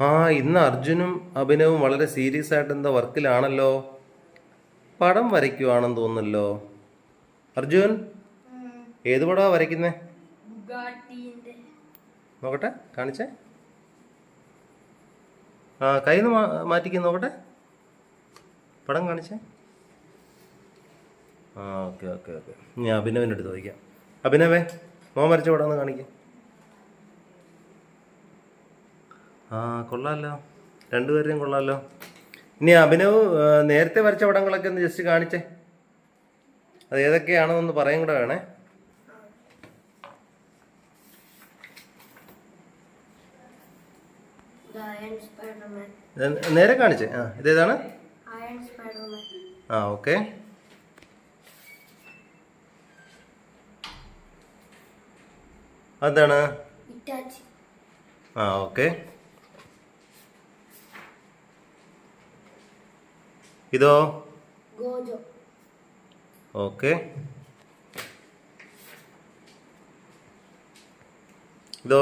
ആ ഇന്ന് അർജുനും അഭിനവും വളരെ സീരിയസ് ആയിട്ട് എന്താ വർക്കിലാണല്ലോ? പടം വരയ്ക്കുവാണെന്ന് തോന്നുന്നല്ലോ. അർജുൻ ഏത് പടമാണ് വരയ്ക്കുന്നേ? നോക്കട്ടെ കാണിച്ചേ. ആ കയ്യിൽ നിന്ന് മാറ്റിക്ക് നോക്കട്ടെ. പടം കാണിച്ചേ. ആ ഓക്കെ ഓക്കെ ഓക്കെ. ഞാൻ അഭിനവിന്റെ അടുത്ത് ചോദിക്കാം. അഭിനവേ മോൻ വരച്ച പടം ഒന്ന് കാണിക്കാം. ആ കൊള്ളാമല്ലോ രണ്ടുപേരെയും കൊള്ളാമല്ലോ ഇനി അഭിനവ് നേരത്തെ വരച്ച പടങ്ങളൊക്കെ ഒന്ന് ജസ്റ്റ് കാണിച്ചേ. അത് ഏതൊക്കെയാണെന്നൊന്ന് പറയും കൂടെ വേണേ. നേരെ കാണിച്ചേ. ആ ഇതേതാണ്? ആ ഓക്കെ. അതാണ് ആ ഓക്കെ. ഇതോ? ഓക്കെ. ഇതോ?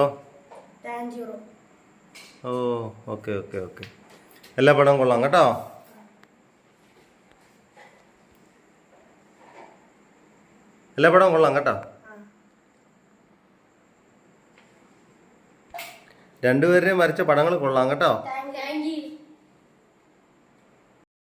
ഓ ഓക്കെ ഓക്കെ ഓക്കെ. എല്ലാ പടവും കൊള്ളാം കേട്ടോ? എല്ലാ പടവും കൊള്ളാം കേട്ടോ? രണ്ടുപേരെയും വരച്ച പടങ്ങൾ കൊള്ളാം കേട്ടോ?